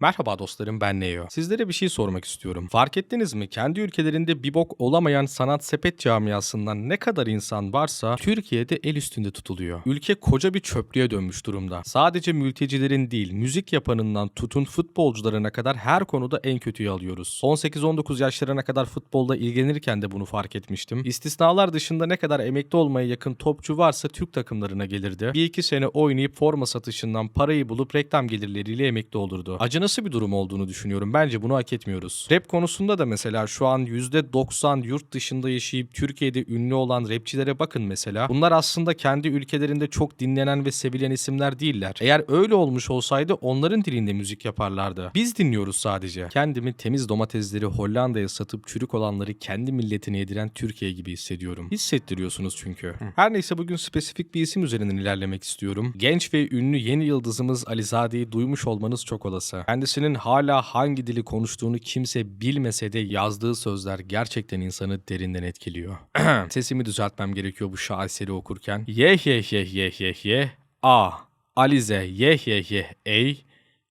Merhaba dostlarım ben Neo. Sizlere bir şey sormak istiyorum. Fark ettiniz mi? Kendi ülkelerinde bir bok olamayan sanat sepet camiasından ne kadar insan varsa Türkiye'de el üstünde tutuluyor. Ülke koca bir çöplüğe dönmüş durumda. Sadece mültecilerin değil, müzik yapanından tutun futbolcularına kadar her konuda en kötüyü alıyoruz. 18-19 yaşlarına kadar futbolda ilgilenirken de bunu fark etmiştim. İstisnalar dışında ne kadar emekli olmaya yakın topçu varsa Türk takımlarına gelirdi. Bir iki sene oynayıp forma satışından parayı bulup reklam gelirleriyle emekli olurdu. Acı nasıl bir durum olduğunu düşünüyorum. Bence bunu hak etmiyoruz. Rap konusunda da mesela şu an %90 yurt dışında yaşayıp Türkiye'de ünlü olan rapçilere bakın mesela. Bunlar aslında kendi ülkelerinde çok dinlenen ve sevilen isimler değiller. Eğer öyle olmuş olsaydı onların dilinde müzik yaparlardı. Biz dinliyoruz sadece. Kendimi temiz domatesleri Hollanda'ya satıp çürük olanları kendi milletine yediren Türkiye gibi hissediyorum. Hissettiriyorsunuz çünkü. Her neyse bugün spesifik bir isim üzerinden ilerlemek istiyorum. Genç ve ünlü yeni yıldızımız Alizade'yi duymuş olmanız çok olası. Kendisinin hala hangi dili konuştuğunu kimse bilmese de yazdığı sözler gerçekten insanı derinden etkiliyor. Sesimi düzeltmem gerekiyor bu şaheseri okurken. Yeh yeh yeh yeh yeh yeh. A. Alize yeh yeh yeh ey.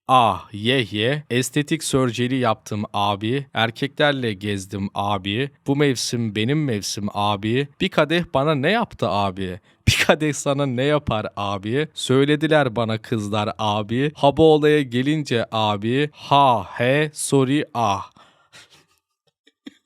Ah ye ye. Estetik sörceri yaptım abi. Erkeklerle gezdim abi. Bu mevsim benim mevsim abi. Bir kadeh bana ne yaptı abi? Bir kadeh sana ne yapar abi? Söylediler bana kızlar abi. Ha bu olaya gelince abi. Ha he sorry ah.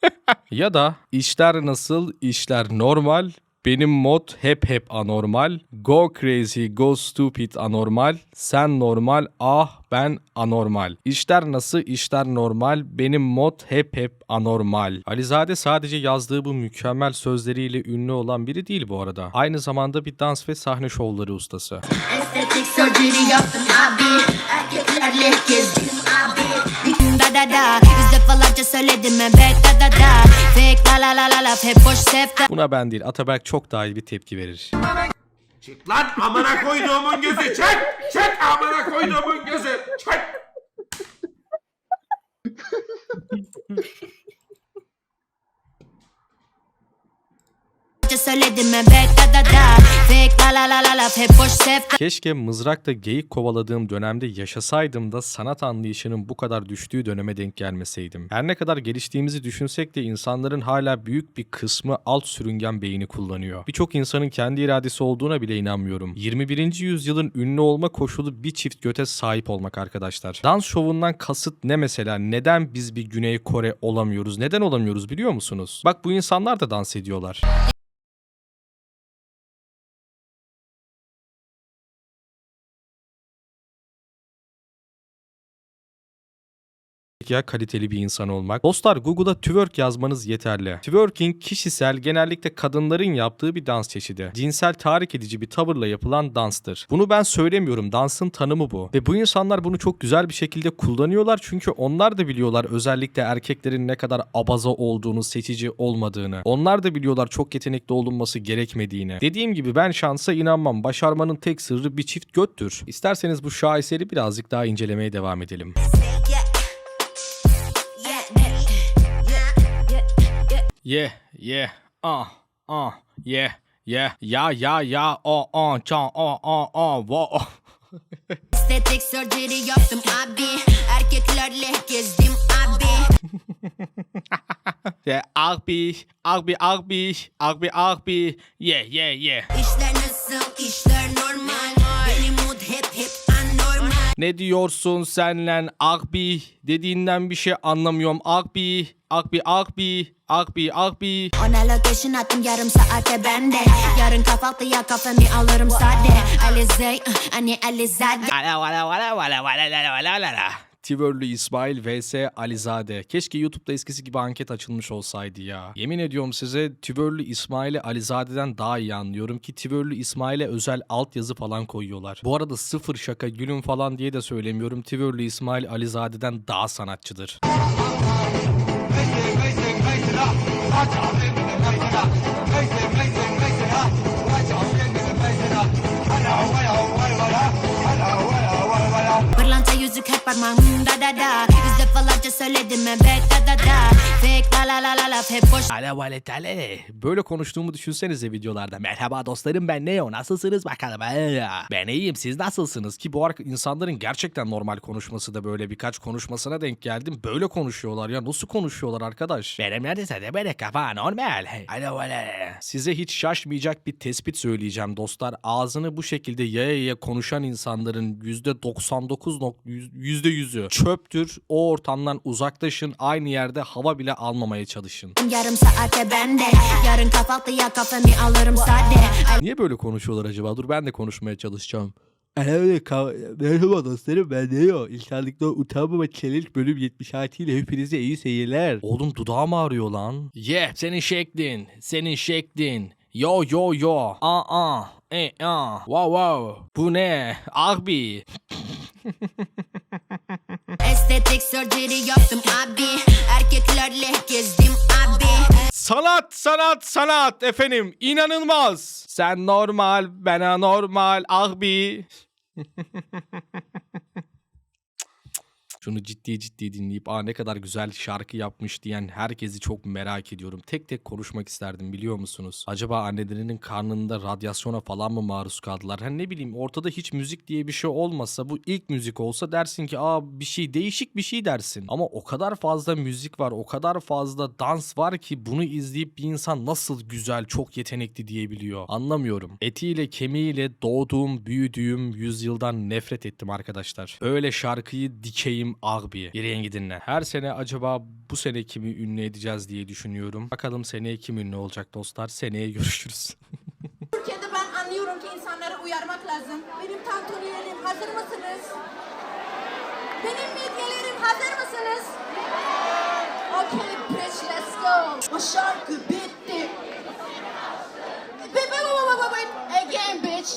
Ya da işler nasıl? İşler normal benim mod hep hep anormal. Go crazy, go stupid anormal. Sen normal, ah ben anormal. İşler nasıl, işler normal. Benim mod hep hep anormal. Alizade sadece yazdığı bu mükemmel sözleriyle ünlü olan biri değil bu arada. Aynı zamanda bir dans ve sahne şovları ustası. Estetik surgery yaptım abi Erkeklerle gezdim abi Da da da Yüz defalarca söyledim evet Fake la la la la la hep boş sefte Buna ben değil Ataberk çok daha iyi bir tepki verir. Çık lan amına koyduğumun gözü çek! Çek amına koyduğumun gözü çek! söyledim evet da da da Keşke mızrakla geyik kovaladığım dönemde yaşasaydım da sanat anlayışının bu kadar düştüğü döneme denk gelmeseydim. Her ne kadar geliştiğimizi düşünsek de insanların hala büyük bir kısmı alt sürüngen beyni kullanıyor. Birçok insanın kendi iradesi olduğuna bile inanmıyorum. 21. yüzyılın ünlü olma koşulu bir çift göte sahip olmak arkadaşlar. Dans şovundan kasıt ne mesela? Neden biz bir Güney Kore olamıyoruz? Neden olamıyoruz biliyor musunuz? Bak bu insanlar da dans ediyorlar. Ya kaliteli bir insan olmak. Dostlar Google'a twerk yazmanız yeterli. Twerking kişisel genellikle kadınların yaptığı bir dans çeşidi. Cinsel tahrik edici bir tavırla yapılan danstır. Bunu ben söylemiyorum. Dansın tanımı bu. Ve bu insanlar bunu çok güzel bir şekilde kullanıyorlar çünkü onlar da biliyorlar özellikle erkeklerin ne kadar abaza olduğunu, seçici olmadığını. Onlar da biliyorlar çok yetenekli olunması gerekmediğini. Dediğim gibi ben şansa inanmam. Başarmanın tek sırrı bir çift göttür. İsterseniz bu şaheseri birazcık daha incelemeye devam edelim. Yeah, yeah, ah, ah, yeah, yeah, ya, ya, ya, o, o, can, o, o, o, vo, o. Estetik surgery yaptım abi. Erkeklerle gezdim abi. Yeah, abi, abi, abi, abi, abi, yeah, yeah, yeah. İşler nasıl? İşler normal Ne diyorsun senle abi? Dediğinden bir şey anlamıyorum abi, abi, abi, abi, abi. Ona location attım yarım saate bende Yarın kahvaltıya kafemi alırım sade Alize, ıh, anne Alizade Ala, ala, ala, ala, ala, ala, ala, ala. Tivörlü İsmail vs Alizade. Keşke YouTube'da eskisi gibi anket açılmış olsaydı ya. Yemin ediyorum size Tivörlü İsmail'i Alizade'den daha iyi anlıyorum ki Tivörlü İsmail'e özel altyazı falan koyuyorlar. Bu arada sıfır şaka gülüm falan diye de söylemiyorum. Tivörlü İsmail Alizade'den daha sanatçıdır. Parmağımda da da. Yüz defalarca söyledim evet da da da Fake la la la la la hep boş Ale vale tale. Böyle konuştuğumu düşünsenize videolarda. Merhaba dostlarım ben Neo. Nasılsınız bakalım? Ee, Ben iyiyim siz nasılsınız? Ki bu insanların gerçekten normal konuşması da böyle birkaç konuşmasına denk geldim. Böyle konuşuyorlar ya. Nasıl konuşuyorlar arkadaş? Benim neredeyse de böyle kafa normal. Ale vale. Size hiç şaşmayacak bir tespit söyleyeceğim dostlar. Ağzını bu şekilde yaya yaya konuşan insanların %99 %100'ü çöptür. O ortamdan uzaklaşın. Aynı yerde hava bile almamaya çalışın. Yarım saate bende Yarın kahvaltıya kafemi alırım sade Niye böyle konuşuyorlar acaba? Dur ben de konuşmaya çalışacağım. Merhaba dostlarım ben Neo. İnsanlıkta utanmama challenge bölüm 76 ile hepinize iyi seyirler. Oğlum dudağım ağrıyor lan. Yeah senin şeklin. Senin şeklin. Yo yo yo. Aa aa. E aa. Wow wow. Bu ne? Abi. Estetik surgery yaptım abi Erkeklerle gezdim abi Sanat, sanat, sanat efendim. İnanılmaz. Sen normal, ben anormal. Abi. Şunu ciddi ciddi dinleyip aa ne kadar güzel şarkı yapmış diyen herkesi çok merak ediyorum. Tek tek konuşmak isterdim biliyor musunuz? Acaba annelerinin karnında radyasyona falan mı maruz kaldılar? Hani ne bileyim ortada hiç müzik diye bir şey olmasa bu ilk müzik olsa dersin ki aa bir şey değişik bir şey dersin. Ama o kadar fazla müzik var o kadar fazla dans var ki bunu izleyip bir insan nasıl güzel çok yetenekli diyebiliyor. Anlamıyorum. Etiyle kemiğiyle doğduğum büyüdüğüm yüzyıldan nefret ettim arkadaşlar. Öyle şarkıyı dikeyim abi. Yürüyen gidinle. Her sene acaba bu sene kimi ünlü edeceğiz diye düşünüyorum. Bakalım seneye kim ünlü olacak dostlar. Seneye görüşürüz. Türkiye'de ben anlıyorum ki insanları uyarmak lazım. Benim tantuniyelim hazır mısınız? Benim midyelerim hazır mısınız? Okay bitch let's go. O şarkı bitti. Wait, wait, wait, wait, wait, wait. Again bitch.